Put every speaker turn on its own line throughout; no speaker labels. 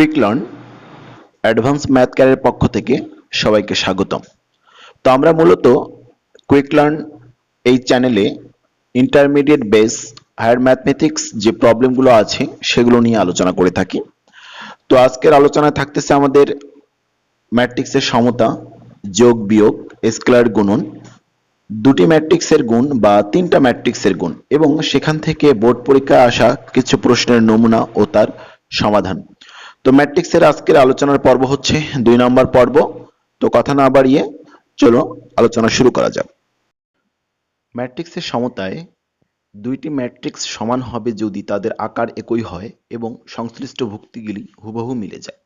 Quick learn advance math ক্যারের পক্ষ থেকে সবাইকে স্বাগতম। তো আমরা মূলত কুইক লার্ন এই চ্যানেলে ইন্টারমিডিয়েট বেস হায়ার ম্যাথমেটিক্স যে প্রবলেমগুলো আছে সেগুলো নিয়ে আলোচনা করে থাকি। তো আজকের আলোচনায় থাকতেছে আমাদের ম্যাট্রিক্সের সমতা, যোগ, বিয়োগ স্কেলার গুণন। দুটি ম্যাট্রিক্সের গুণ বা তিনটা ম্যাট্রিক্সের গুণ এবং সেখান থেকে বোর্ড পরীক্ষায় আসা কিছু প্রশ্নের নমুনা ও তার সমাধান। তো ম্যাট্রিক্সের আজকের আলোচনার পর্ব হচ্ছে দুই নম্বর পর্ব। তো কথা না বাড়িয়ে চলো আলোচনা শুরু করা যাক। ম্যাট্রিক্সের সমতায় দুইটি ম্যাট্রিক্স সমান হবে যদি তাদের আকার একই হয় এবং সংশ্লিষ্ট ভুক্তিগুলি হুবহু মিলে যায়।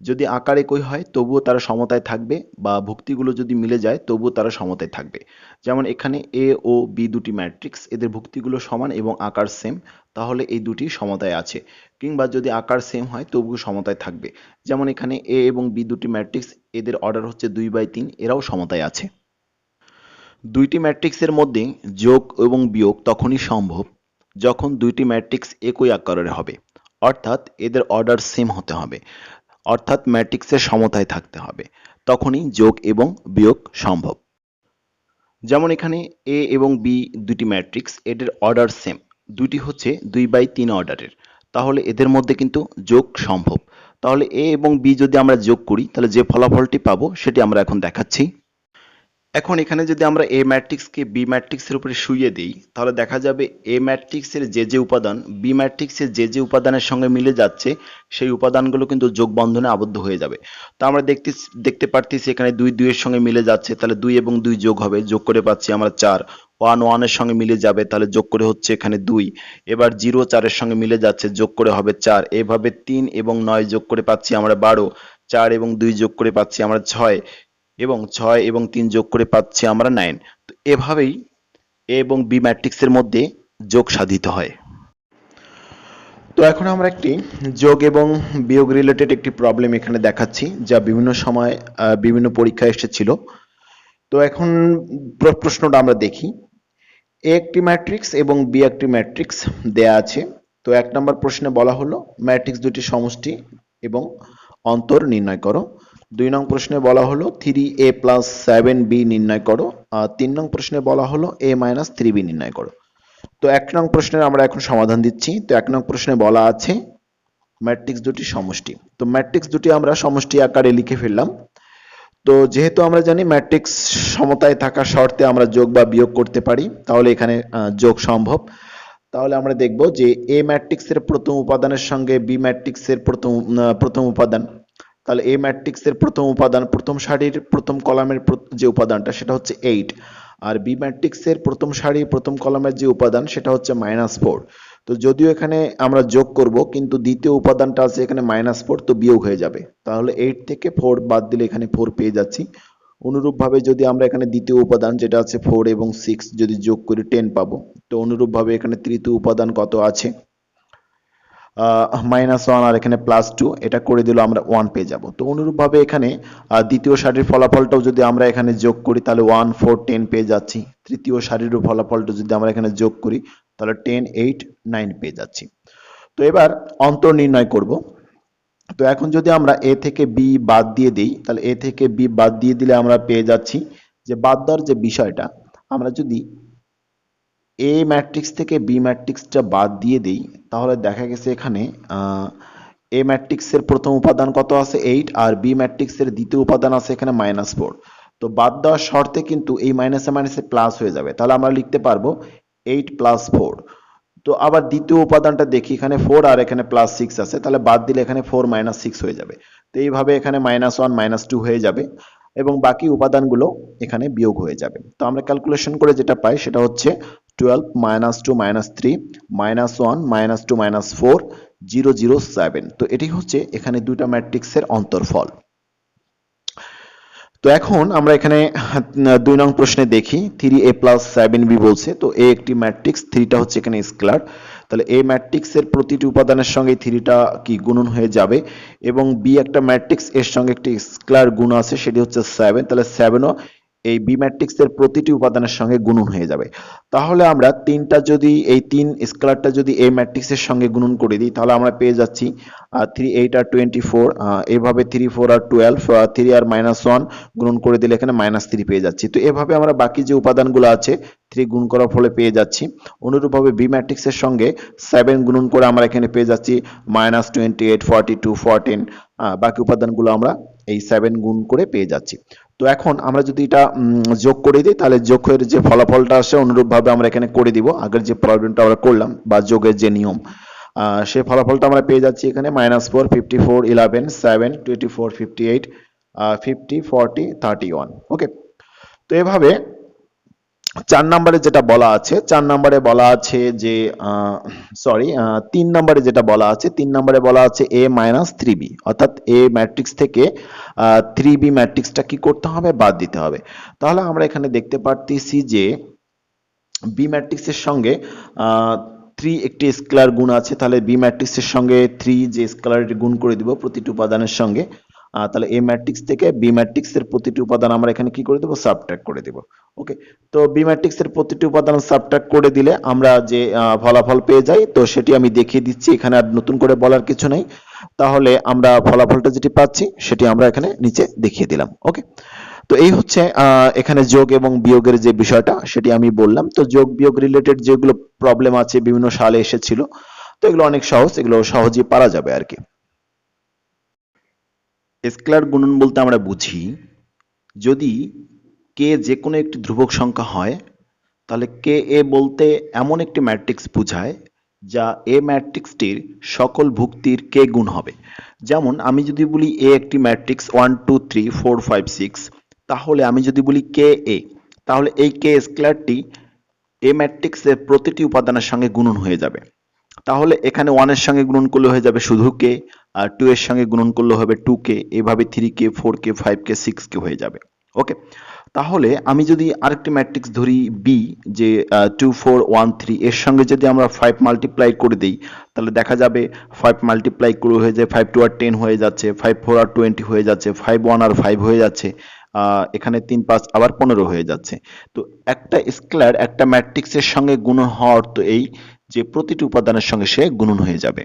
যদি আকার একই হয়, তবুও তারা সমতায় থাকবে বা ভুক্তিগুলো যদি মিলে যায়, তবুও তারা সমতায় থাকবে। যেমন এখানে এ ও বি দুটি ম্যাট্রিক্স, এদের ভুক্তিগুলো সমান এবং আকার সেম তাহলে এই দুটি সমতায় আছে। কিংবা যদি আকার সেম হয়, তবুও সমতায় থাকবে। যেমন এখানে এ এবং বি দুটি ম্যাট্রিক্স, এদের অর্ডার হচ্ছে দুই বাই তিন, এরাও সমতায় আছে। দুইটি ম্যাট্রিক্সের মধ্যে যোগ এবং বিয়োগ তখনই সম্ভব যখন দুইটি ম্যাট্রিক্স একই আকারের হবে, অর্থাৎ এদের অর্ডার সেম হতে হবে। অর্থাৎ ম্যাট্রিক্সের সমতায় থাকতে হবে। তখনই যোগ এবং বিয়োগ সম্ভব। যেমন এখানে এ এবং বি দুটি ম্যাট্রিক্স, এদের অর্ডার সেম। দুটি হচ্ছে দুই বাই তিন অর্ডারের। তাহলে এদের মধ্যে কিন্তু যোগ সম্ভব। তাহলে এ এবং বি যদি আমরা যোগ করি, তাহলে যে ফলাফলটি পাবো সেটি আমরা এখন দেখাচ্ছি। এখন এখানে যদি আমরা এ ম্যাট্রিক্সকে বি ম্যাট্রিক্সের উপরে শুইয়ে দিই, তাহলে দেখা যাবে এ ম্যাট্রিক্সের যে যে উপাদান বি ম্যাট্রিক্সের যে যে উপাদানের সঙ্গে মিলে যাচ্ছে, সেই উপাদানগুলো কিন্তু যোগ বন্ধনে আবদ্ধ হয়ে যাবে। তো আমরা দেখতে দেখতে পারতেছি এখানে দুই দুইয়ের সঙ্গে মিলে যাচ্ছে, তাহলে দুই এবং দুই যোগ হবে, যোগ করে পাচ্ছি আমরা চার। ওয়ান ওয়ানের সঙ্গে মিলে যাবে, তাহলে যোগ করে হচ্ছে এখানে দুই। এবার জিরো চারের সঙ্গে মিলে যাচ্ছে, যোগ করে হবে চার। এভাবে তিন এবং নয় যোগ করে পাচ্ছি আমরা বারো। চার এবং দুই যোগ করে পাচ্ছি আমরা ছয়। এবং ছয় এবং তিন যোগ করে পাচ্ছি আমরা নাইন। তো এভাবেই এ এবং বি ম্যাট্রিক্সের মধ্যে যোগ সাধিত হয়। তো এখন আমরা একটি যোগ এবং বিয়োগ রিলেটেড একটি প্রবলেম এখানে দেখাচ্ছি, যা বিভিন্ন সময় বিভিন্ন পরীক্ষায় এসেছিল। তো এখন প্রশ্নটা আমরা দেখি। এ একটি ম্যাট্রিক্স এবং বি একটি ম্যাট্রিক্স দেয়া আছে। তো এক নম্বর প্রশ্নে বলা হলো, ম্যাট্রিক্স দুটি সমষ্টি এবং অন্তর নির্ণয় করো। দুই নং প্রশ্নে বলা হলো three A plus seven B নির্ণয় করো, আর তিন নং প্রশ্নে বলা হলো এ মাইনাস থ্রি বি নির্ণয় করো। তো এক নং প্রশ্নের আমরা এখন সমাধান দিচ্ছি। তো এক নং প্রশ্নে বলা আছে ম্যাট্রিক্স দুটি সমষ্টি। তো ম্যাট্রিক্স দুটি আমরা সমষ্টি আকারে লিখে ফেললাম। তো যেহেতু আমরা জানি ম্যাট্রিক্স সমতায় থাকা শর্তে আমরা যোগ বা বিয়োগ করতে পারি, তাহলে এখানে যোগ সম্ভব। তাহলে আমরা দেখব যে এ ম্যাট্রিক্সের প্রথম উপাদানের সঙ্গে বি ম্যাট্রিক্সের প্রথম প্রথম উপাদান তাহলে এ ম্যাট্রিক্সের প্রথম উপাদান, প্রথম সারির প্রথম কলামের যে উপাদানটা, সেটা হচ্ছে এইট আর বি ম্যাট্রিক্সের প্রথম সারি, প্রথম কলামের যে উপাদান, সেটা হচ্ছে মাইনাস ফোর তো যদিও এখানে আমরা যোগ করব, কিন্তু দ্বিতীয় উপাদানটা আছে এখানে মাইনাস ফোর তো বিয়োগ হয়ে যাবে। তাহলে এইট থেকে ফোর বাদ দিলে এখানে ফোর পেয়ে যাচ্ছি। অনুরূপভাবে যদি আমরা এখানে দ্বিতীয় উপাদান, যেটা আছে ফোর এবং সিক্স যদি যোগ করি টেন পাবো, তো অনুরূপভাবে এখানে তৃতীয় উপাদান কত আছে? মাইনাস ওয়ান আর এখানে প্লাস টু এটা করে দিলে আমরা ওয়ান পেয়ে যাব। তো অনুরূপভাবে এখানে দ্বিতীয় সারির ফলাফলটাও যদি আমরা এখানে যোগ করি, তাহলে ওয়ান ফোর টেন পেয়ে যাচ্ছি। তৃতীয় সারির ফলাফলটা যদি আমরা এখানে যোগ করি, তাহলে টেন এইট নাইন পেয়ে যাচ্ছি। তো এবার অন্তর নির্ণয় করব। তো এখন যদি আমরা এ থেকে বি বাদ দিয়ে দিই, তাহলে এ থেকে বি বাদ দিয়ে দিলে আমরা পেয়ে যাচ্ছি যে বাদ দেওয়ার যে বিষয়টা, আমরা যদি এ ম্যাট্রিক্স থেকে বি ম্যাট্রিক্সটা বাদ দিয়ে দিই, তাহলে দেখা গেছে এখানে এ ম্যাট্রিক্সের প্রথম উপাদান কত আছে? এইট আর বি ম্যাট্রিক্সের দ্বিতীয় উপাদান আছে এখানে মাইনাস ফোর তো বাদ দেওয়ার শর্তে কিন্তু এই মাইনাসে মাইনাসে প্লাস হয়ে যাবে। তাহলে আমরা লিখতে পারব এইট প্লাস ফোর তো আবার দ্বিতীয় উপাদানটা দেখি, এখানে ফোর আর এখানে প্লাস সিক্স আছে। তাহলে বাদ দিলে এখানে ফোর মাইনাস সিক্স হয়ে যাবে। তো এইভাবে এখানে মাইনাস ওয়ান মাইনাস টু হয়ে যাবে এবং বাকি উপাদানগুলো এখানে বিয়োগ হয়ে যাবে। তো আমরা ক্যালকুলেশন করে যেটা পাই সেটা হচ্ছে twelve minus two minus three minus one minus two minus four zero zero seven তো এটি হচ্ছে এখানে দুইটা ম্যাট্রিক্সের অন্তর্ফল। তো এখন আমরা এখানে দুই নং প্রশ্নে দেখি three A plus seven B বলছে, তো এ একটি ম্যাট্রিক্স থ্রিটা হচ্ছে এখানে স্কেলার তাহলে এ ম্যাট্রিক্সের প্রতিটি উপাদানের সঙ্গে থ্রিটা কি গুণন হয়ে যাবে, এবং বি একটা ম্যাট্রিক্স, এর সঙ্গে একটি স্কেলার গুণ আছে, সেটি হচ্ছে সেভেন তাহলে সেভেনও এই বি ম্যাট্রিক্সের প্রতিটি উপাদানের সঙ্গে গুণন হয়ে যাবে। তাহলে আমরা তিনটা যদি, এই তিন স্কেলারটা যদি এই ম্যাট্রিক্সের সঙ্গে গুণন করে দিই, তাহলে আমরা পেয়ে যাচ্ছি থ্রি এইট আর টোয়েন্টি ফোর এভাবে থ্রি ফোর আর টুয়েলভ থ্রি আর মাইনাস ওয়ান গুণন করে দিলে এখানে মাইনাস থ্রি পেয়ে যাচ্ছি। তো এভাবে আমরা বাকি যে উপাদানগুলো আছে থ্রি গুণ করার ফলে পেয়ে যাচ্ছি। অনুরূপভাবে বি ম্যাট্রিক্সের সঙ্গে সেভেন গুণন করে আমরা এখানে পেয়ে যাচ্ছি minus twenty eight forty two fourteen বাকি উপাদানগুলো আমরা এই সেভেন গুণ করে পেয়ে যাচ্ছি। তো এখন আমরা যদি এটা যোগ করে দিই, তাহলে যোগের যে ফলাফলটা আসে অনুরূপভাবে আমরা এখানে করে দিব। আগের যে প্রবলেমটা আমরা করলাম বা যোগের যে নিয়ম সে ফলাফলটা আমরা পেয়ে যাচ্ছি এখানে minus four fifty four eleven seven twenty four fifty eight fifty forty thirty one okay তো এভাবে চার নম্বরে যেটা বলা আছে, চার নম্বরে বলা আছে যে সরি তিন নম্বরে যেটা বলা আছে, তিন নম্বরে বলা আছে এ মাইনাস থ্রি বি অর্থাৎ এ ম্যাট্রিক্স থেকে থ্রি বি ম্যাট্রিক্সটা কি করতে হবে? বাদ দিতে হবে। তাহলে আমরা এখানে দেখতে পারতেছি যে বি ম্যাট্রিক্সের সঙ্গে থ্রি একটি স্কেলার গুণ আছে। তাহলে বি ম্যাট্রিক্সের সঙ্গে থ্রি যে স্কেলারটি গুণ করে দিব প্রতিটি উপাদানের সঙ্গে। তাহলে এ ম্যাট্রিক্স থেকে বি ম্যাট্রিক্সের প্রতিটি উপাদান আমরা এখানে কি করে দেবো? সাবট্রাক্ট করে দেবো। ওকে তো বি ম্যাট্রিক্সের প্রতিটি উপাদান সাবট্রাক্ট করে দিলে আমরা যে ফলাফল পেয়ে যাই, তো সেটি আমি দেখিয়ে দিচ্ছি। এখানে আর নতুন করে বলার কিছু নেই। তাহলে আমরা ফলাফলটা যেটি পাচ্ছি, সেটি আমরা এখানে নিচে দেখিয়ে দিলাম। ওকে তো এই হচ্ছে এখানে যোগ এবং বিয়োগের যে বিষয়টা, সেটি আমি বললাম। তো যোগ, বিয়োগ রিলেটেড যেগুলো প্রবলেম আছে, বিভিন্ন সালে এসেছিল, তো এগুলো অনেক সহজ, এগুলো সহজেই পারা যাবে আর কি। স্কেলার গুণন বলতে আমরা বুঝি, যদি কে যে কোনো একটি ধ্রুবক সংখ্যা হয়, তাহলে কে এ বলতে এমন একটি ম্যাট্রিক্স বোঝায়, যা এ ম্যাট্রিক্সটির সকল ভুক্তির কে গুণ হবে। যেমন আমি যদি বলি এ একটি matrix one two three four five six তাহলে আমি যদি বলি কে এ তাহলে এই কে স্কেলারটি এ ম্যাট্রিক্সের প্রতিটি উপাদানের সঙ্গে গুণন হয়ে যাবে। তাহলে এখানে ওয়ানের সঙ্গে গুণন করলে হয়ে যাবে শুধু কে আর টু এর সঙ্গে গুণন করলে হবে টু কে এভাবে থ্রি কে ফোর কে ফাইভ কে সিক্স কে হয়ে যাবে। ওকে তাহলে আমি যদি আরেকটি ম্যাট্রিক্স ধরি বি যে টু ফোর ওয়ান থ্রি এর সঙ্গে যদি আমরা ফাইভ মাল্টিপ্লাই করে দিই, তাহলে দেখা যাবে ফাইভ মাল্টিপ্লাই করে হয়ে যায় ফাইভ টু আর টেন হয়ে যাচ্ছে ফাইভ ফোর আর টোয়েন্টি হয়ে যাচ্ছে ফাইভ ওয়ান আর ফাইভ হয়ে যাচ্ছে এখানে তিন, পাঁচ, আবার পনেরো হয়ে যাচ্ছে। তো একটা স্কেলার একটা ম্যাট্রিক্সের সঙ্গে গুণ হওয়ার তো এই যে প্রতিটি উপাদানের সঙ্গে সে গুণন হয়ে যাবে।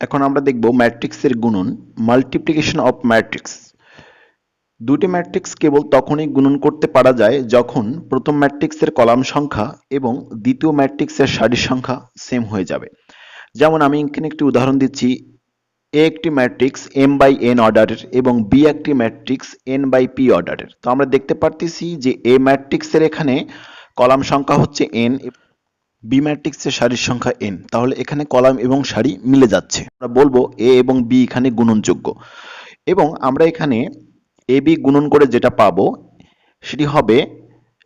এখন আমরা দেখব ম্যাট্রিক্সের গুণন মাল্টিপ্লিকেশন অফ ম্যাট্রিক্স দুটি ম্যাট্রিক্স কেবল তখনই গুণন করতে পারা যায় যখন প্রথম ম্যাট্রিক্সের কলাম সংখ্যা এবং দ্বিতীয় ম্যাট্রিক্সের সারির সংখ্যা সেম হয়ে যাবে। যেমন আমি এখানে একটি উদাহরণ দিচ্ছি এ একটি ম্যাট্রিক্স এম বাই এন অর্ডারের এবং বি একটি ম্যাট্রিক্স এন বাই পি অর্ডারের তো আমরা দেখতে পারতেছি যে এ ম্যাট্রিক্সের এখানে কলাম সংখ্যা হচ্ছে এন বি ম্যাট্রিক্সের সারির সংখ্যা এন তাহলে এখানে কলাম এবং সারি মিলে যাচ্ছে। আমরা বলব এ এবং বি এখানে গুণনযোগ্য। এবং আমরা এখানে এ বি গুণন করে যেটা পাবো, সেটি হবে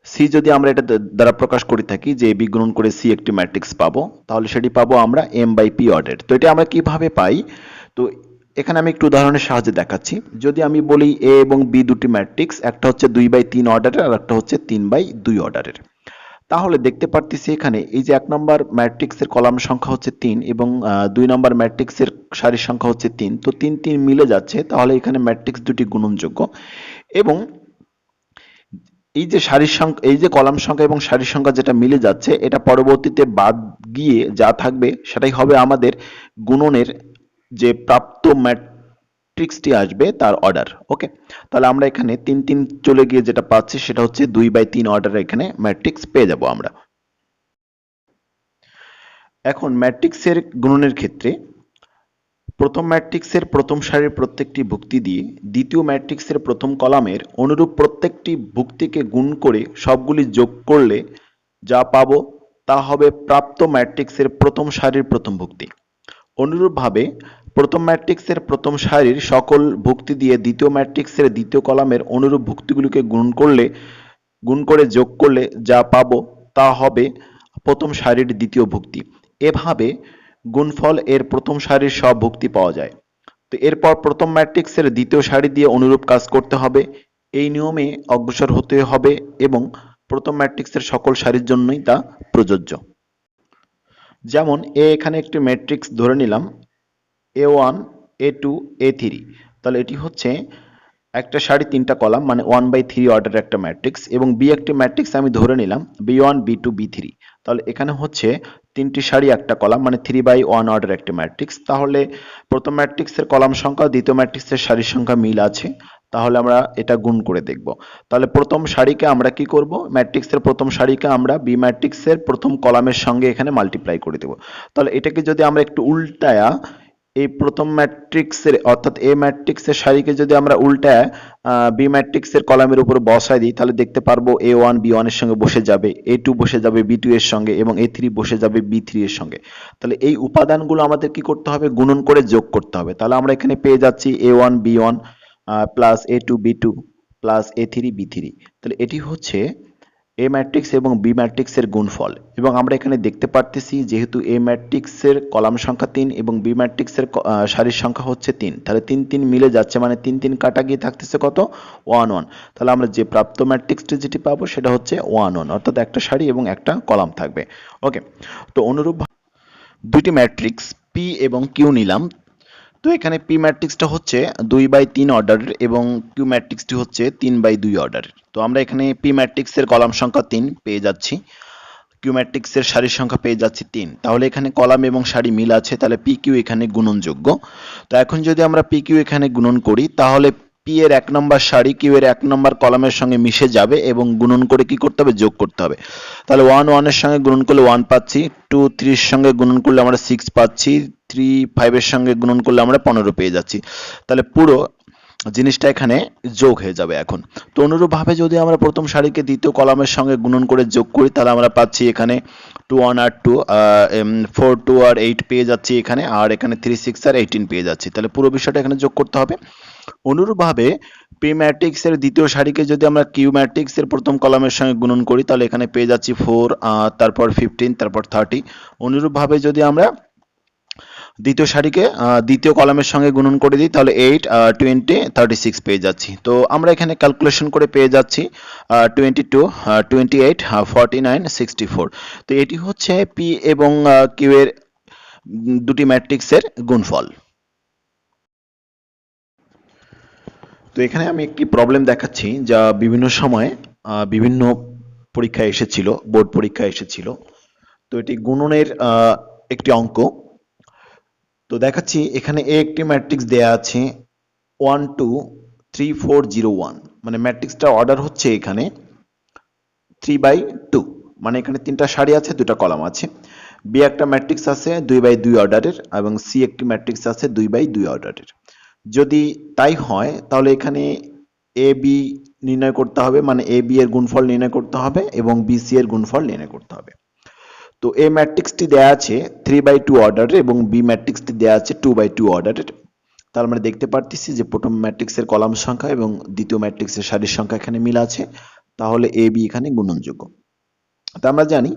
সি যদি আমরা এটা দ্বারা প্রকাশ করে থাকি যে এ বি গুণন করে সি একটি ম্যাট্রিক্স পাবো, তাহলে সেটি পাবো আমরা এম বাই পি অর্ডার তো এটা আমরা কীভাবে পাই? তো এখানে আমি একটু উদাহরণের সাহায্যে দেখাচ্ছি। যদি আমি বলি এ এবং বি দুটি ম্যাট্রিক্স একটা হচ্ছে দুই বাই তিন অর্ডারের আর একটা হচ্ছে তিন বাই দুই অর্ডারের তাহলে দেখতে পারতেছি এখানে, এই যে এক নম্বর ম্যাট্রিক্সের কলাম সংখ্যা হচ্ছে তিন এবং দুই নম্বর ম্যাট্রিক্সের সারির সংখ্যা হচ্ছে তিন। তো তিন তিন মিলে যাচ্ছে, তাহলে এখানে ম্যাট্রিক্স দুটি গুণনযোগ্য। এবং এই যে সারির সংখ্যা, এই যে কলাম সংখ্যা এবং সারির সংখ্যা যেটা মিলে যাচ্ছে, এটা পরবর্তীতে বাদ গিয়ে যা থাকবে, সেটাই হবে আমাদের গুণনের যে প্রাপ্ত ম্যাট্রিক্সটি আসবে তার অর্ডার ওকে তাহলে আমরা এখানে তিন তিন চলে গিয়ে যেটা পাচ্ছি সেটা হচ্ছে দুই বাই তিন অর্ডার এখানে ম্যাট্রিক্স পেয়ে যাব আমরা। এখন ম্যাট্রিক্সের গুণনের ক্ষেত্রে প্রথম ম্যাট্রিক্সের প্রথম সারির প্রত্যেকটি ভুক্তি দিয়ে দ্বিতীয় ম্যাট্রিক্সের প্রথম কলামের অনুরূপ প্রত্যেকটি ভুক্তিকে গুণ করে সবগুলি যোগ করলে যা পাবো তা হবে প্রাপ্ত ম্যাট্রিক্সের প্রথম সারির প্রথম ভুক্তি। অনুরূপভাবে, প্রথম ম্যাট্রিক্সের প্রথম সারির সকল ভুক্তি দিয়ে দ্বিতীয় ম্যাট্রিক্সের দ্বিতীয় কলামের অনুরূপ ভুক্তিগুলিকে গুণ করলে, গুণ করে যোগ করলে যা পাবো তা হবে প্রথম সারির দ্বিতীয় ভুক্তি। এভাবে গুণফল এর প্রথম সারির সব ভুক্তি পাওয়া যায়। তো এরপর প্রথম ম্যাট্রিক্সের দ্বিতীয় সারি দিয়ে অনুরূপ কাজ করতে হবে। এই নিয়মে অগ্রসর হতে হবে এবং প্রথম ম্যাট্রিক্সের সকল সারির জন্যই তা প্রযোজ্য। যেমন, এ এখানে একটি ম্যাট্রিক্স ধরে নিলাম, A one, A two, A three. তাহলে এটি হচ্ছে একটা সারি তিনটা কলাম মানে ওয়ান বাই থ্রি অর্ডার একটা ম্যাট্রিক্স, এবং বি একটি ম্যাট্রিক্স আমি ধরে নিলাম, B one, B two, B three. তাহলে এখানে হচ্ছে তিনটি সারি একটা কলাম মানে থ্রি বাই ওয়ান অর্ডার একটা ম্যাট্রিক্স। তাহলে প্রথম ম্যাট্রিক্সের কলাম সংখ্যা, দ্বিতীয় ম্যাট্রিক্সের সারির সংখ্যা মিল আছে। তাহলে আমরা এটা গুণ করে দেখব। তাহলে প্রথম সারিকে আমরা কি করব? ম্যাট্রিক্সের প্রথম সারিকে আমরা বি ম্যাট্রিক্সের প্রথম কলামের সঙ্গে এখানে মাল্টিপ্লাই করে দেব। তাহলে এটাকে যদি আমরা একটু উল্টায়া, এই প্রথম ম্যাট্রিক্সের অর্থাৎ এ ম্যাট্রিক্সের সারিকে যদি আমরা উল্টায় বি ম্যাট্রিক্সের কলামের উপর বসাই দিই, তাহলে দেখতে পারব এ ওয়ান বি ওয়ানের সঙ্গে বসে যাবে এ টু বসে যাবে বি টু এর সঙ্গে এবং এ থ্রি বসে যাবে বি থ্রি এর সঙ্গে। তাহলে এই উপাদানগুলো আমাদের কি করতে হবে? গুণন করে যোগ করতে হবে। তাহলে আমরা এখানে পেয়ে যাচ্ছি A one B one plus A two B two plus A three B three তাহলে এটি হচ্ছে এ ম্যাট্রিক্স এবং বি ম্যাট্রিক্সের গুণফল। এবং আমরা এখানে দেখতে পারতেছি যেহেতু এ ম্যাট্রিক্সের কলাম সংখ্যা তিন এবং বি ম্যাট্রিক্সের সারির সংখ্যা হচ্ছে তিন। তাহলে তিন তিন মিলে যাচ্ছে মানে তিন তিন কাটা গিয়ে থাকতেছে কত? ওয়ান ওয়ান তাহলে আমরা যে প্রাপ্ত ম্যাট্রিক্সটি যেটি পাবো সেটা হচ্ছে ওয়ান ওয়ান অর্থাৎ একটা সারি এবং একটা কলাম থাকবে। ওকে তো অনুরূপ দুইটি ম্যাট্রিক্স পি এবং কিউ নিলাম। তো এখানে পি ম্যাট্রিক্সটা হচ্ছে দুই বাই তিন অর্ডারের এবং কিউ ম্যাট্রিক্সটি হচ্ছে তিন বাই দুই অর্ডারের। তো আমরা এখানে পি ম্যাট্রিক্সের কলাম সংখ্যা তিন পেয়ে যাচ্ছি। কিউ ম্যাট্রিক্সের সারির সংখ্যা পেয়ে যাচ্ছি তিন। তাহলে এখানে কলাম এবং সারি মিল আছে, তাহলে পি কিউ এখানে গুণনযোগ্য। তো এখন যদি আমরা পি কিউ এখানে গুণন করি, তাহলে পি এর এক নম্বর সারি কিউ এর এক নম্বর কলামের সঙ্গে মিশে যাবে এবং গুণন করে কি করতে হবে? যোগ করতে হবে। তাহলে ওয়ান ওয়ানের সঙ্গে গুণন করলে ওয়ান পাচ্ছি টু থ্রির সঙ্গে গুণন করলে আমরা সিক্স পাচ্ছি থ্রি ফাইভের সঙ্গে গুণন করলে আমরা পনেরো পেয়ে যাচ্ছি। তাহলে পুরো জিনিসটা এখানে যোগ হয়ে যাবে এখন। তো অনুরূপভাবে যদি আমরা প্রথম সারিকে দ্বিতীয় কলামের সঙ্গে গুণন করে যোগ করি, তাহলে আমরা পাচ্ছি এখানে টু ওয়ান আর টু ফোর টু আর এইট পেয়ে যাচ্ছি এখানে, আর এখানে থ্রি সিক্স আর এইটিন পেয়ে যাচ্ছি। তাহলে পুরো বিষয়টা এখানে যোগ করতে হবে। অনুরূপভাবে পি ম্যাট্রিক্সের দ্বিতীয় সারিকে যদি আমরা কিউ ম্যাট্রিক্সের প্রথম কলামের সঙ্গে গুণন করি, তাহলে এখানে পেয়ে যাচ্ছি ফোর তারপর ফিফটিন তারপর থার্টি অনুরূপভাবে যদি আমরা দ্বিতীয় সারিকে দ্বিতীয় কলামের সঙ্গে গুণন করে দিই, তাহলে এইট টোয়েন্টি থার্টি সিক্স পেয়ে যাচ্ছি। তো আমরা এখানে ক্যালকুলেশন করে পেয়ে যাচ্ছি twenty two twenty eight forty nine sixty four তো এটি হচ্ছে পি এবং কিউ এর দুটি ম্যাট্রিক্সের গুণফল। তো এখানে আমি একটি প্রবলেম দেখাচ্ছি যা বিভিন্ন সময়ে বিভিন্ন পরীক্ষায় এসেছিল, বোর্ড পরীক্ষায় এসেছিল। তো এটি গুণনের একটি অঙ্ক। তো দেখাচ্ছি এখানে এ একটি ম্যাট্রিক্স দেয়া আছে one two three four zero one মানে ম্যাট্রিক্সটা অর্ডার হচ্ছে এখানে থ্রি বাই টু মানে এখানে তিনটা সারি আছে দুটা কলাম আছে। বি একটা ম্যাট্রিক্স আছে, দুই বাই দুই অর্ডারের এবং সি একটি ম্যাট্রিক্স আছে, দুই বাই দুই অর্ডারের যদি তাই হয়, তাহলে এখানে এ বি নির্ণয় করতে হবে মানে এ বি এর গুণফল নির্ণয় করতে হবে এবং বি সি এর গুণফল নির্ণয় করতে হবে। তো এ ম্যাট্রিক্সটি দেয়া আছে থ্রি বাই টু অর্ডারের এবং বি ম্যাট্রিক্সটি দেয়া আছে টু বাই টু অর্ডারের তার মানে দেখতে পারতেছি যে প্রথম ম্যাট্রিক্সের কলাম সংখ্যা এবং দ্বিতীয় ম্যাট্রিক্সের সারির সংখ্যা এখানে মিল আছে। তাহলে এ বি এখানে গুণনযোগ্য। তা আমরা জানি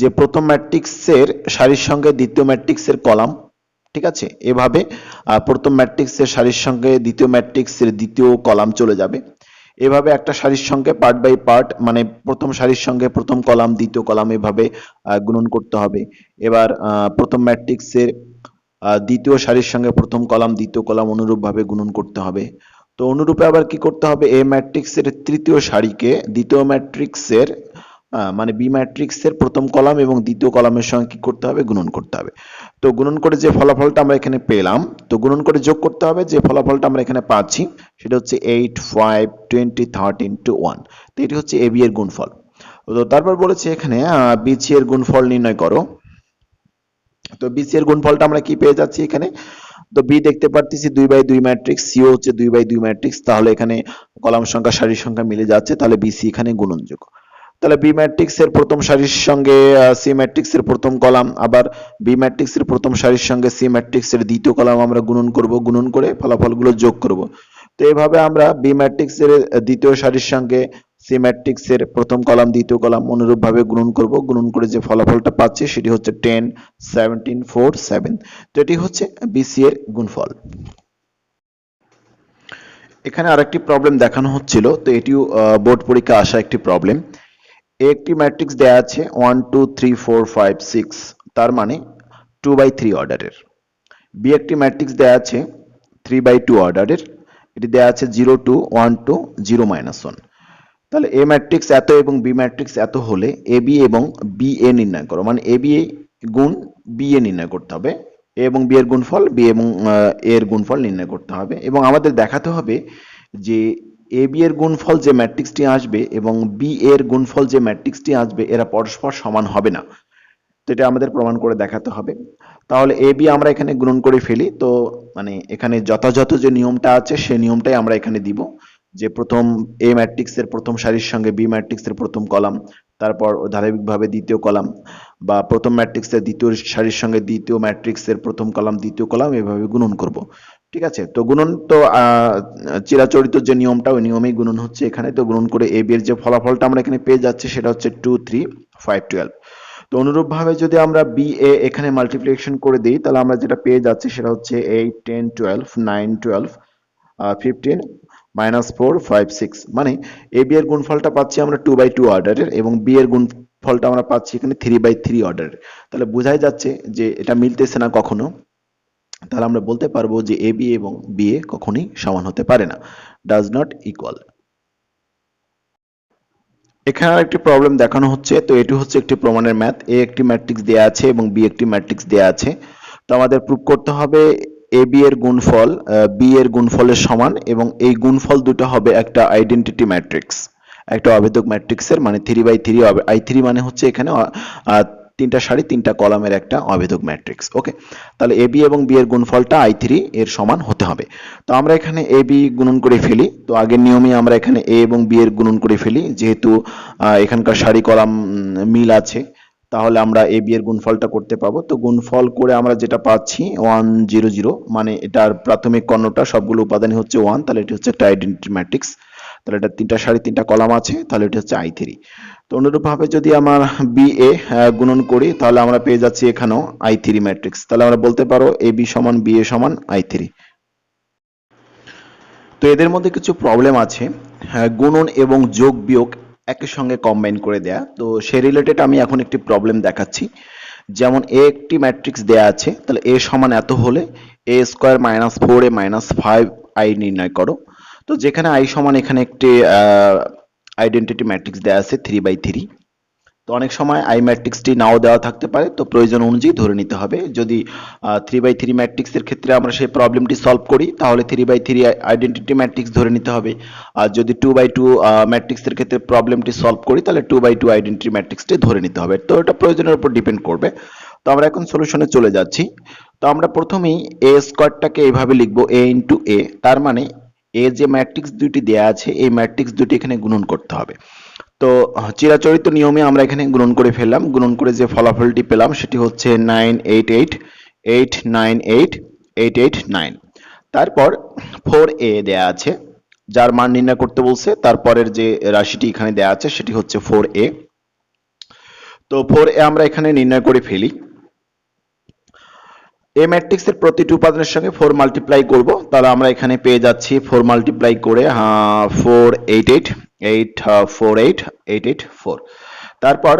যে প্রথম ম্যাট্রিক্সের সারির সঙ্গে দ্বিতীয় ম্যাট্রিক্সের কলাম, ঠিক আছে? এভাবে প্রথম ম্যাট্রিক্সের সারির সঙ্গে দ্বিতীয় ম্যাট্রিক্সের দ্বিতীয় কলাম চলে যাবে। এভাবে একটা সারির সঙ্গে পার্ট বাই পার্ট মানে প্রথম সারির সঙ্গে প্রথম কলাম, দ্বিতীয় কলাম এভাবে গুণন করতে হবে। এবার প্রথম ম্যাট্রিক্সের দ্বিতীয় সারির সঙ্গে প্রথম কলাম, দ্বিতীয় কলাম অনুরূপভাবে গুণন করতে হবে। তো অনুরূপে আবার কি করতে হবে? এ ম্যাট্রিক্সের তৃতীয় সারিকে দ্বিতীয় ম্যাট্রিক্সের মানে বি ম্যাট্রিক্সের প্রথম কলাম এবং দ্বিতীয় কলামের সঙ্গে কি করতে হবে? গুণন করতে হবে। তো গুণন করে যে ফলাফলটা আমরা এখানে পেলাম, তো গুণন করে যোগ করতে হবে যে ফলাফলটা আমরা এখানে পাচ্ছি, সেটা হচ্ছে eight five twenty thirteen two one তো এটি হচ্ছে এ বি এর গুণফল। তো তারপর বলেছে এখানে বিসি এর গুণফল নির্ণয় করো। তো বিসি এর গুণফলটা আমরা কি পেয়ে যাচ্ছি এখানে? তো বি দেখতে পারতেছি দুই বাই দুই ম্যাট্রিক্স সিও হচ্ছে দুই বাই দুই ম্যাট্রিক্স তাহলে এখানে কলাম সংখ্যা, সারির সংখ্যা মিলে যাচ্ছে, তাহলে বিসি এখানে গুণনযোগ্য তাহলে বি ম্যাট্রিক্স এর প্রথম সারির সঙ্গে সি ম্যাট্রিক্স এর প্রথম কলাম, আবার বি ম্যাট্রিক্স এর প্রথম সারির সঙ্গে সি ম্যাট্রিক্স এর দ্বিতীয় কলাম আমরা গুণন করব, গুণন করে ফলাফলগুলো যোগ করব। তো এভাবে আমরা বি ম্যাট্রিক্স এর দ্বিতীয় সারির সঙ্গে সি ম্যাট্রিক্স এর প্রথম কলাম, দ্বিতীয় কলাম অনুরূপভাবে গুণন করব। গুণন করে যে ফলাফলটা পাচ্ছি সেটি হচ্ছে টেন সেভেন্টিন ফোর সেভেন তো এটি হচ্ছে বিসি এর গুণফল। এখানে আরেকটি প্রবলেম দেখানো হচ্ছিল, তো এটিও বোর্ড পরীক্ষা আসা একটি প্রবলেম একটি ম্যাট্রিক্স দেয়া আছে one, two, three, four, five, six, তার মানে টু বাই থ্রি অর্ডারের। বি একটি ম্যাট্রিক্স দেয়া আছে থ্রি বাই টু অর্ডারের। এটি দেওয়া আছে zero, two, one, two, zero minus one. তাহলে এ ম্যাট্রিক্স এত এবং বি ম্যাট্রিক্স এত হলে এ, বি এবং বি এ নির্ণয় করো। মানে এ, বি এ গুণ বি এ নির্ণয় করতে হবে। এ এবং বি এর গুণফল, বি এবং এর গুণফল নির্ণয় করতে হবে। এবং আমাদের দেখাতে হবে যে এ বি এর গুণফল যে ম্যাট্রিক্সটি আসবে এবং বি এর গুণফল যে ম্যাট্রিক্সটি আসবে, এরা পরস্পর সমান হবে না। তো এটা আমাদের প্রমাণ করে দেখাতে হবে। তাহলে এ বি আমরা এখানে গুণন করে ফেলি। তো মানে এখানে যথাযথ যে নিয়মটা আছে সেই নিয়মটাই আমরা এখানে দিব। যে প্রথম এ ম্যাট্রিক্সের প্রথম সারির সঙ্গে বি ম্যাট্রিক্সের প্রথম কলাম, তারপর ধারাবাহিকভাবে দ্বিতীয় কলাম, বা প্রথম ম্যাট্রিক্সের দ্বিতীয় সারির সঙ্গে দ্বিতীয় ম্যাট্রিক্সের প্রথম কলাম, দ্বিতীয় কলাম, এভাবে গুণন করব। ঠিক আছে? তো গুণন তো চিরাচরিত যে নিয়মটা, ওই নিয়মেই গুণন হচ্ছে এখানে। তো গুণন করে এ বি এর যে ফলাফলটা আমরা এখানে পেয়ে যাচ্ছি, সেটা হচ্ছে টু থ্রি ফাইভ টুয়েলভ তো অনুরূপভাবে যদি আমরা বি এ এখানে মাল্টিপ্লিকেশন করে দিই, তাহলে আমরা যেটা পেয়ে যাচ্ছি, সেটা হচ্ছে eight ten twelve nine twelve fifteen minus four five six মানে এ বি এর গুণফলটা পাচ্ছি আমরা টু বাই টু অর্ডারের এবং বি এর গুণ ফলটা আমরা পাচ্ছি এখানে থ্রি বাই থ্রি অর্ডারের তাহলে বোঝাই যাচ্ছে যে এটা মিলতেছে না কখনো। তাহলে আমরা বলতে পারব যে এ বি এবং বি এ কখনোই সমান হতে পারে না। ডাজ নট ইকুয়াল এখানে একটি প্রবলেম দেখানো হচ্ছে। তো এটি হচ্ছে একটি প্রমাণের ম্যাথ এ একটি ম্যাট্রিক্স দেয়া আছে এবং বি একটি ম্যাট্রিক্স দেয়া আছে। তো আমাদের প্রুভ করতে হবে এ বি এর গুণফল বি এর গুণফলের সমান এবং এই গুণফল দুটো হবে একটা আইডেন্টিটি ম্যাট্রিক্স একটা অভেদক ম্যাট্রিক্সের মানে থ্রি বাই থ্রি হবে আই থ্রি মানে হচ্ছে এখানে তিনটা সারি, তিনটা কলামের একটা অভেদক ম্যাট্রিক্স, ওকে? তাহলে এ, বি এবং বি এর গুণফলটা আই থ্রি এর সমান হতে হবে। তো আমরা এখানে এ, বি গুণন করে ফেলি। তো আগের নিয়মে আমরা এখানে এ এবং বি এর গুণন করে ফেলি, যেহেতু এখানকার সারি, কলাম মিল আছে। তাহলে আমরা এ, বি এর গুণফলটা করতে পাবো। তো গুণফল করে আমরা যেটা পাচ্ছি, ওয়ান, জিরো জিরো মানে এটার প্রাথমিক কর্ণটা সবগুলো উপাদানই হচ্ছে ওয়ান, তাহলে এটি হচ্ছে একটা আইডেন্টিটি ম্যাট্রিক্স। তাহলে এটা তিনটা সারি, তিনটা কলাম আছে, তাহলে এটা হচ্ছে আই থ্রি। তো অনুরূপভাবে যদি আমার বি এ গুণন করি তাহলে আমরা পেয়ে যাচ্ছি এখানেও আই থ্রি ম্যাট্রিক্স তাহলে আমরা বলতে পারো এ বি সমান বি এ সমান আই থ্রি তো এদের মধ্যে কিছু প্রবলেম আছে। হ্যাঁ, গুণন এবং যোগ বিয়োগ একই সঙ্গে কম্বাইন করে দেয়া। তো সে রিলেটেড আমি এখন একটি প্রবলেম দেখাচ্ছি। যেমন এ একটি ম্যাট্রিক্স দেয়া আছে তাহলে এ সমান এত হলে A square minus four A minus five I নির্ণয় করো। তো যেখানে আই সমান এখানে একটি আইডেন্টিটি ম্যাট্রিক্স দেওয়া আছে থ্রি বাই থ্রি তো অনেক সময় আই ম্যাট্রিক্সটি নাও দেওয়া থাকতে পারে, তো প্রয়োজন অনুযায়ী ধরে নিতে হবে। যদি থ্রি বাই থ্রি ম্যাট্রিক্সের ক্ষেত্রে আমরা সেই প্রবলেমটি সলভ করি, তাহলে three by three identity matrix ধরে নিতে হবে। আর যদি টু বাই টু ম্যাট্রিক্সের ক্ষেত্রে প্রবলেমটি সলভ করি, তাহলে টু বাই টু আইডেন্টিটি ম্যাট্রিক্সটি ধরে নিতে হবে। তো এটা প্রয়োজনের উপর ডিপেন্ড করবে। তো আমরা এখন সলিউশনে চলে যাচ্ছি। তো আমরা প্রথমেই এ স্কোয়ারটাকে এইভাবে লিখব এ ইন্টু এ তার মানে এ যে ম্যাট্রিক্স দুটি দেয়া আছে, এই ম্যাট্রিক্স দুটি এখানে গুণন করতে হবে। তো, চিরাচরিত নিয়মে আমরা এখানে গুণন করে ফেললাম। গুণন করে যে ফলাফলটি পেলাম, সেটি হচ্ছে nine eight eight eight nine eight eight eight nine তারপর ফোর এ দেয়া আছে, যার মান নির্ণয় করতে বলছে। তারপরের যে রাশিটি এখানে দেয়া আছে, সেটি হচ্ছে ফোর এ তো ফোর এ আমরা এখানে নির্ণয় করে ফেলি। এ ম্যাট্রিক্সের প্রতিটি উপাদানের সঙ্গে ফোর মাল্টিপ্লাই করব। তাহলে আমরা এখানে পেয়ে যাচ্ছি ফোর মাল্টিপ্লাই করে four eight eight eight four eight eight eight four তারপর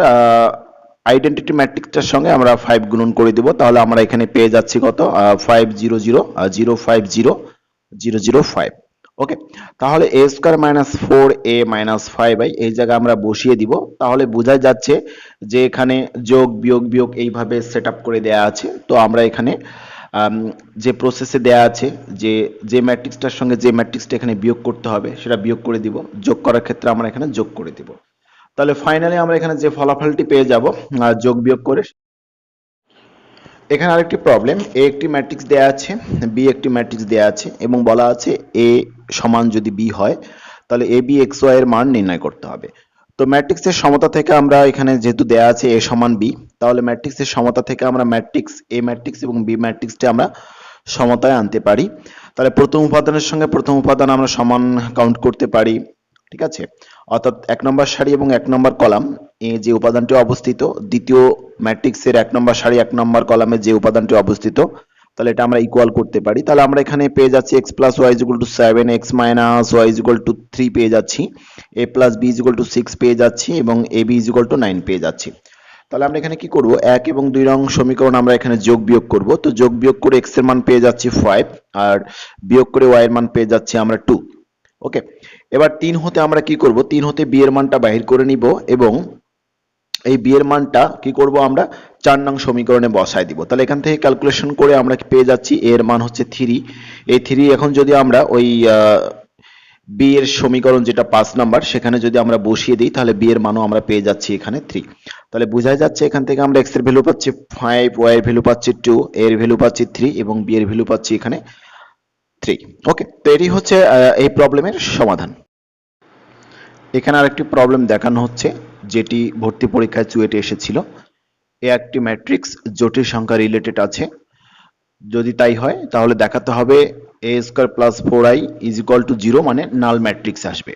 আইডেন্টিটি ম্যাট্রিক্সটার সঙ্গে আমরা ফাইভ গুণন করে দিব। তাহলে আমরা এখানে পেয়ে যাচ্ছি কত? Five zero zero zero five zero zero zero five okay তাহলে A square minus four A minus five I এই জায়গায় আমরা বসিয়ে দিব। তাহলে বোঝা যাচ্ছে যে এখানে যোগ, বিয়োগ বিয়োগ এইভাবে সেট করে দেয়া আছে। তো আমরা এখানে যে প্রসেসে দেয়া আছে, যে যে ম্যাট্রিক্সটার সঙ্গে যে ম্যাট্রিক্সটা এখানে বিয়োগ করতে হবে, সেটা বিয়োগ করে দিব। যোগ করার ক্ষেত্রে আমরা এখানে যোগ করে দিব। তাহলে ফাইনালি আমরা এখানে যে ফলাফলটি পেয়ে যাব যোগ, বিয়োগ করে এখানে আরেকটি প্রবলেম এ একটি ম্যাট্রিক্স দেয়া আছে বি একটি ম্যাট্রিক্স দেয়া আছে, এবং বলা আছে এ সমান যদি বি হয়, তাহলে এ বি এক্স ওয়াই এর মান নির্ণয় করতে হবে। তো ম্যাট্রিক্সের সমতা থেকে আমরা এখানে যেহেতু দেয়া আছে এ সমান বি তাহলে ম্যাট্রিক্সের সমতা থেকে আমরা ম্যাট্রিক্স এ ম্যাট্রিক্স এবং বি ম্যাট্রিক্সটি আমরা সমতায় আনতে পারি। তাহলে প্রথম উপাদানের সঙ্গে প্রথম উপাদান আমরা সমান কাউন্ট করতে পারি, ঠিক আছে? অর্থাৎ এক নম্বর সারি এবং এক নম্বর কলাম, এ যে উপাদানটি অবস্থিত, দ্বিতীয় ম্যাট্রিক্সের এক নম্বর সারি, এক নম্বর কলামে যে উপাদানটি অবস্থিত, তাহলে এটা আমরা ইকুয়াল করতে পারি। তাহলে আমরা এখানে পেয়ে যাচ্ছি x plus y equal to seven x minus y equal to three পেয়ে যাচ্ছি A plus B equal to six পেয়ে যাচ্ছি, এবং A B equal to nine পেয়ে যাচ্ছি। তাহলে আমরা এখানে কি করব? এক এবং দুই রং সমীকরণ আমরা এখানে যোগ বিয়োগ করব। তো যোগ বিয়োগ করে এক্সের মান পেয়ে যাচ্ছি ফাইভ আর বিয়োগ করে ওয়াই এর মান পেয়ে যাচ্ছি আমরা টু ওকে এবার তিন হতে আমরা কি করব? তিন হতে বি এর মানটা বাহির করে নিব এবং এই বি এর মানটা কি করব আমরা? চার নং সমীকরণে বসায় দিব। তাহলে এখান থেকে ক্যালকুলেশন করে আমরা পেয়ে যাচ্ছি এর মান হচ্ছে থ্রি এই থ্রি এখন যদি আমরা ওই বি এর সমীকরণ যেটা পাঁচ নাম্বার, সেখানে যদি আমরা বসিয়ে দিই, তাহলে বি এর মানও আমরা পেয়ে যাচ্ছি এখানে থ্রি তাহলে বোঝাই যাচ্ছে এখান থেকে আমরা এক্সের ভ্যালু পাচ্ছি ফাইভ ওয়াই এর ভ্যালু পাচ্ছি টু এর ভ্যালু পাচ্ছি থ্রি এবং বি এর ভ্যালু পাচ্ছি এখানে ওকে তো এটি হচ্ছে এই প্রবলেমের সমাধান। এখানে আরেকটি প্রবলেম দেখানো হচ্ছে, যেটি ভর্তি পরীক্ষায় চুয়েটে এসেছিল। এ একটি ম্যাট্রিক্স জটিল সংখ্যা রিলেটেড আছে। যদি তাই হয়, তাহলে দেখাতে হবে A square plus four I is equal to zero মানে নাল ম্যাট্রিক্স আসবে।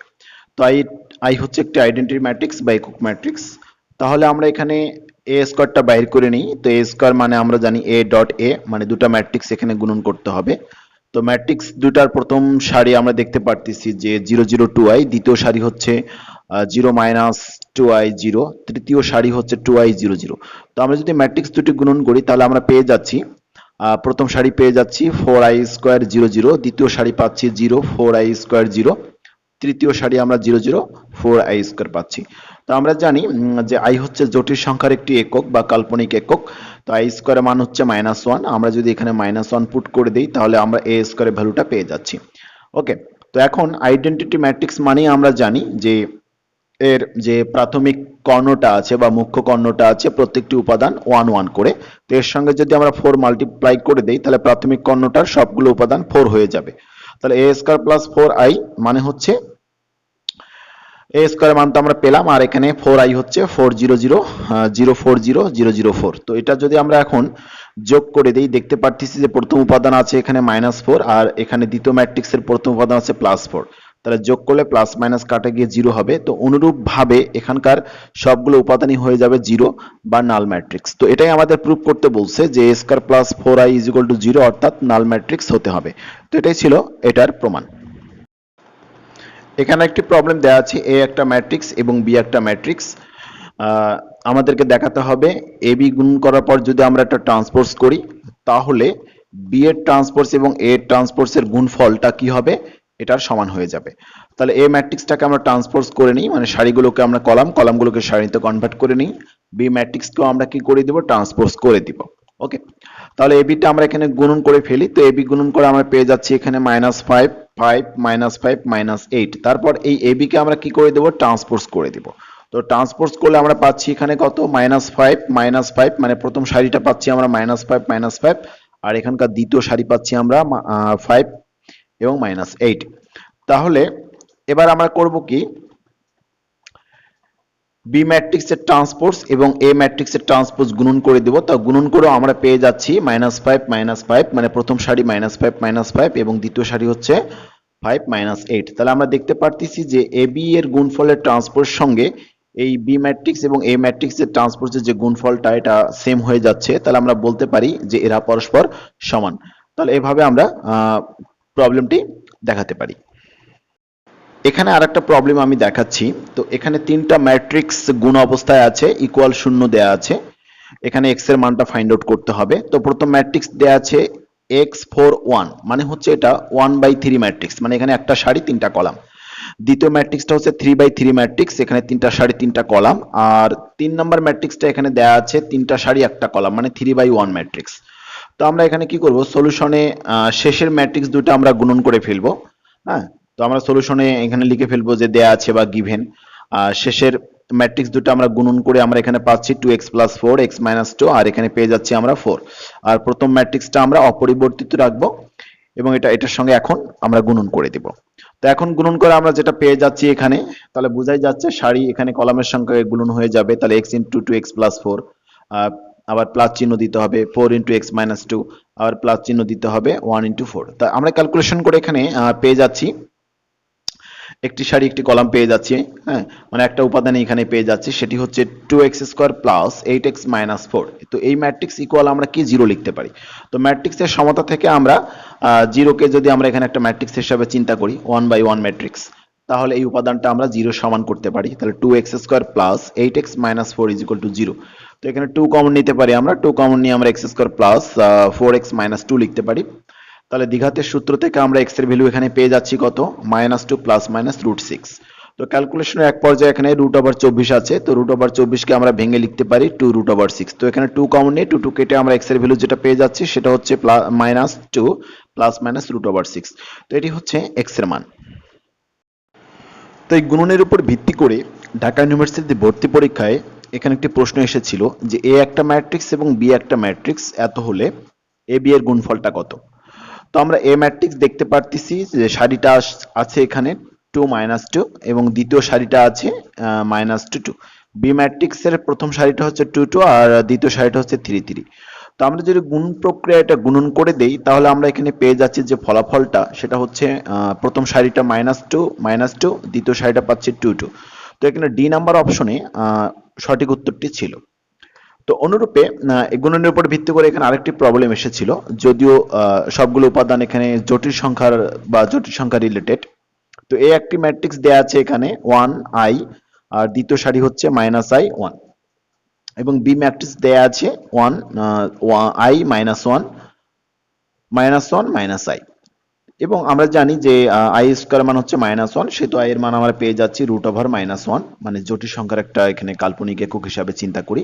তো আই আই হচ্ছে একটি আইডেন্টি ম্যাট্রিক্স বা একক ম্যাট্রিক্স তাহলে আমরা এখানে এ স্কোয়ারটা বাইর করে নিই। তো এ স্কোয়ার মানে আমরা জানি এ ডট এ মানে দুটো ম্যাট্রিক্স এখানে গুণন করতে হবে। তো ম্যাট্রিক্স দুটার প্রথম সারি আমরা দেখতে পারতেছি যে জিরো জিরো টু আই দ্বিতীয় সারি হচ্ছে zero minus two I zero তৃতীয় সারি হচ্ছে টু আই জিরো জিরো তো আমরা যদি ম্যাট্রিক্স দুটি গুণন করি, তাহলে আমরা পেয়ে যাচ্ছি প্রথম সারি পেয়ে যাচ্ছি four I square zero zero দ্বিতীয় সারি পাচ্ছি zero four I square zero তৃতীয় সারি আমরা zero zero four I square পাচ্ছি। তো আমরা জানি যে আই হচ্ছে জটিল সংখ্যার একটি একক বা কাল্পনিক একক। তো আই স্কোয়ারের মান হচ্ছে মাইনাস ওয়ান। আমরা যদি এখানে মাইনাস ওয়ান পুট করে দিই, তাহলে আমরা এ স্কোয়ারের ভ্যালুটা পেয়ে যাচ্ছি। ওকে, তো এখন আইডেন্টিটি ম্যাট্রিক্স মানেই আমরা জানি যে এর যে প্রাথমিক কর্ণটা আছে বা মুখ্য কর্ণটা আছে প্রত্যেকটি উপাদান ওয়ান ওয়ান করে। তো এর সঙ্গে যদি আমরা ফোর মাল্টিপ্লাই করে দিই, তাহলে প্রাথমিক কর্ণটার সবগুলো উপাদান ফোর হয়ে যাবে। তাহলে A square plus four I মানে হচ্ছে এ স্কোয়ারের মান তো আমরা পেলাম, আর এখানে ফোর আই হচ্ছে four zero zero zero four zero zero zero four তো এটা যদি আমরা এখন যোগ করে দিই, দেখতে পারতেছি যে প্রথম উপাদান আছে এখানে মাইনাস ফোর আর এখানে দ্বিতীয় ম্যাট্রিক্সের প্রথম উপাদান আছে প্লাস ফোর তাহলে যোগ করলে প্লাস মাইনাস কাটে গিয়ে জিরো হবে। তো অনুরূপ ভাবে এখানকার সবগুলো উপাদানই হয়ে যাবে জিরো বা নাল ম্যাট্রিক্স তো এটাই আমাদের প্রুভ করতে বলছে যে square plus four I is equal to zero অর্থাৎ নাল ম্যাট্রিক্স হতে হবে। তো এটাই ছিল এটার প্রমাণ। এখানে একটি প্রবলেম দেওয়া আছে এ একটা ম্যাট্রিক্স এবং বি একটা ম্যাট্রিক্স আমাদেরকে দেখাতে হবে এ বি গুণ করার পর যদি আমরা একটা ট্রান্সপোর্স করি, তাহলে বি এর ট্রান্সপোর্স এবং এ এর ট্রান্সপোর্সের গুণফলটা কি হবে? এটার সমান হয়ে যাবে। তাহলে এ ম্যাট্রিক্সটাকে আমরা ট্রান্সপোর্স করে নিই মানে সারিগুলোকে আমরা কলাম, কলামগুলোকে সারিতে কনভার্ট করে নিই। বি ম্যাট্রিক্সকেও আমরা কি করে দিব? ট্রান্সপোর্স করে দিব। ওকে তাহলে এবিটা আমরা এখানে গুণন করে ফেলি। তো এবি গুণন করে আমরা পেয়ে যাচ্ছি এখানে minus five five minus five minus eight তারপর এই এবিকে আমরা কি করে দেবো? ট্রান্সপোর্স করে দেবো। তো ট্রান্সপোর্স করলে আমরা পাচ্ছি এখানে কত? মাইনাস ফাইভ মাইনাস ফাইভ মানে প্রথম সারিটা পাচ্ছি আমরা মাইনাস ফাইভ মাইনাস ফাইভ আর এখানকার দ্বিতীয় সারি পাচ্ছি আমরা ফাইভ এবং মাইনাস এইট তাহলে এবার আমরা করব কি? বি ম্যাট্রিক্সের ট্রান্সপোর্স এবং এ ম্যাট্রিক্সের ট্রান্সপোজ গুণন করে দেবো। তা গুণন করেও আমরা পেয়ে যাচ্ছি মাইনাস ফাইভ মাইনাস ফাইভ মানে প্রথম সারি মাইনাস ফাইভ মাইনাস ফাইভ এবং দ্বিতীয় সারি হচ্ছে ফাইভ মাইনাস এইট তাহলে আমরা দেখতে পারতেছি যে এ বি এর গুণফলের ট্রান্সপোর্ট সঙ্গে এই বি ম্যাট্রিক্স এবং এ ম্যাট্রিক্সের ট্রান্সপোর্টের যে গুণফলটা, এটা সেম হয়ে যাচ্ছে। তাহলে আমরা বলতে পারি যে এরা পরস্পর সমান। তাহলে এভাবে আমরা প্রবলেমটি দেখাতে পারি। এখানে আরেকটা প্রবলেম আমি দেখাচ্ছি। তো এখানে তিনটা ম্যাট্রিক্স গুণ অবস্থায় আছে ইকুয়াল শূন্য দেয়া আছে। এখানে এক্সের মানটা ফাইন্ড আউট করতে হবে। তো প্রথম ম্যাট্রিক্স দেয়া আছে এক্স ফোর ওয়ান মানে হচ্ছে এটা ওয়ান বাই থ্রি ম্যাট্রিক্স মানে এখানে একটা সারি, তিনটা কলাম। দ্বিতীয় ম্যাট্রিক্সটা হচ্ছে থ্রি বাই থ্রি ম্যাট্রিক্স এখানে তিনটা সারি, তিনটা কলাম। আর তিন নম্বর ম্যাট্রিক্সটা এখানে দেয়া আছে, তিনটা সারি, একটা কলাম মানে থ্রি বাই ওয়ান ম্যাট্রিক্স তো আমরা এখানে কি করব? সলিউশনে শেষের ম্যাট্রিক্স দুটো আমরা গুণন করে ফেলব। হ্যাঁ? তো আমরা সলিউশনে এখানে লিখে ফেলব যে দেয়া আছে বা গিভেন শেষের ম্যাট্রিক্স দুটো আমরা গুণন করে আমরা এখানে পাচ্ছি two x plus four x minus two আর এখানে পেয়ে যাচ্ছি আমরা ফোর আর প্রথম ম্যাট্রিক্সটা আমরা অপরিবর্তিত রাখব এবং এটা, এটার সঙ্গে এখন আমরা গুণন করে দিব। তো এখন গুণন করে আমরা যেটা পেয়ে যাচ্ছি এখানে, তাহলে বোঝাই যাচ্ছে সারি এখানে কলামের সংখ্যা গুণন হয়ে যাবে, তাহলে x into two x plus four আবার প্লাস চিহ্ন দিতে হবে four into x minus two আবার প্লাস চিহ্ন দিতে হবে ওয়ান ইন্টু ফোর তা আমরা ক্যালকুলেশন করে এখানে পেয়ে যাচ্ছি। একটি সারি একটি কলাম পেয়ে যাচ্ছি হ্যাঁ? মানে একটা উপাদান এখানে পেয়ে যাচ্ছি, সেটি হচ্ছে two x square plus eight x minus four তো এই ম্যাট্রিক্স ইকুয়াল আমরা কি জিরো লিখতে পারি? তো ম্যাট্রিক্সের সমতা থেকে আমরা জিরোকে যদি আমরা এখানে একটা ম্যাট্রিক্স হিসাবে চিন্তা করি ওয়ান বাই ওয়ান ম্যাট্রিক্স তাহলে এই উপাদানটা আমরা জিরো সমান করতে পারি। তাহলে two x square plus eight x minus four is equal to zero তো এখানে টু কমন নিতে পারি আমরা টু কমন নিয়ে আমরা x square plus four x minus two লিখতে পারি। তাহলে দ্বিঘাতের সূত্র থেকে আমরা এক্সের ভ্যালু এখানে পেয়ে যাচ্ছি কত? Minus two plus minus root six তো ক্যালকুলেশনের এক পর্যায়ে এখানে রুট ওভার চব্বিশ আছে। তো রুট ওভার চব্বিশকে আমরা ভেঙে লিখতে পারি টু রুট ওভার সিক্স তো এখানে টু কমন নিয়ে টু টু কেটে আমরা এক্সের ভ্যালু যেটা পেয়ে যাচ্ছি সেটা হচ্ছে minus two plus minus root over six তো এটি হচ্ছে এক্সের মান। তো এই গুণনের উপর ভিত্তি করে ঢাকা ইউনিভার্সিটি ভর্তি পরীক্ষায় এখানে একটি প্রশ্ন এসেছিল যে এ একটা ম্যাট্রিক্স এবং বি একটা ম্যাট্রিক্স এত হলে এ, বি এর গুণফলটা কত? তো আমরা এ ম্যাট্রিক্স দেখতে পারতেছি যে সারিটা আছে এখানে টু মাইনাস টু এবং দ্বিতীয় সারিটা আছে মাইনাস টু টু বি ম্যাট্রিক্সের প্রথম সারিটা হচ্ছে টু টু আর দ্বিতীয় সারিটা হচ্ছে থ্রি থ্রি তো আমরা যদি গুণ প্রক্রিয়াটা গুণন করে দেই, তাহলে আমরা এখানে পেয়ে যাচ্ছি যে ফলাফলটা, সেটা হচ্ছে প্রথম সারিটা মাইনাস টু মাইনাস টু দ্বিতীয় সারিটা পাচ্ছি টু টু তো এখানে ডি নাম্বার অপশনে সঠিক উত্তরটি ছিল। তো অনুরূপে গুণনের উপর ভিত্তি করে এখানে আরেকটি প্রবলেম এসেছিল, যদিও সবগুলো উপাদান এখানে জটিল সংখ্যার বা জটিল সংখ্যা রিলেটেড তো এই একটি ম্যাট্রিক্স দেয়া আছে এখানে ওয়ান আই আর দ্বিতীয় সারি হচ্ছে মাইনাস আই ওয়ান এবং বি ম্যাট্রিক্স দেয়া আছে one I minus one minus one minus I এবং আমরা জানি যে আই স্কোয়ার মান হচ্ছে মাইনাস ওয়ান সেহেতু আই এর মান আমরা পেয়ে যাচ্ছি রুট ওভার মাইনাস ওয়ান মানে জটিল সংখ্যার একটা এখানে কাল্পনিক একক হিসাবে চিন্তা করি।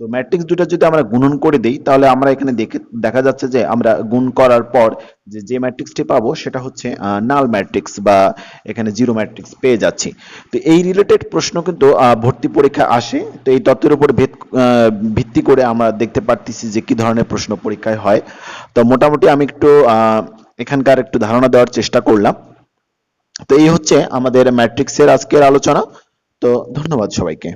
তো ম্যাট্রিক্স দুটো যদি আমরা গুণন করে দিই, তাহলে আমরা এখানে দেখে, দেখা যাচ্ছে যে আমরা গুণ করার পর যে যে ম্যাট্রিক্সটি পাবো সেটা হচ্ছে নাল ম্যাট্রিক্স বা এখানে জিরো ম্যাট্রিক্স পেয়ে যাচ্ছি। তো এই রিলেটেড প্রশ্ন কিন্তু ভর্তি পরীক্ষা আসে। তো এই তত্ত্বের উপর ভিত্তি করে আমরা দেখতে পারতেছি যে কি ধরনের প্রশ্ন পরীক্ষায় হয়। তো মোটামুটি আমি একটু এখানকার একটু ধারণা দেওয়ার চেষ্টা করলাম। তো এই হচ্ছে আমাদের ম্যাট্রিক্সের আজকের আলোচনা। তো ধন্যবাদ সবাইকে।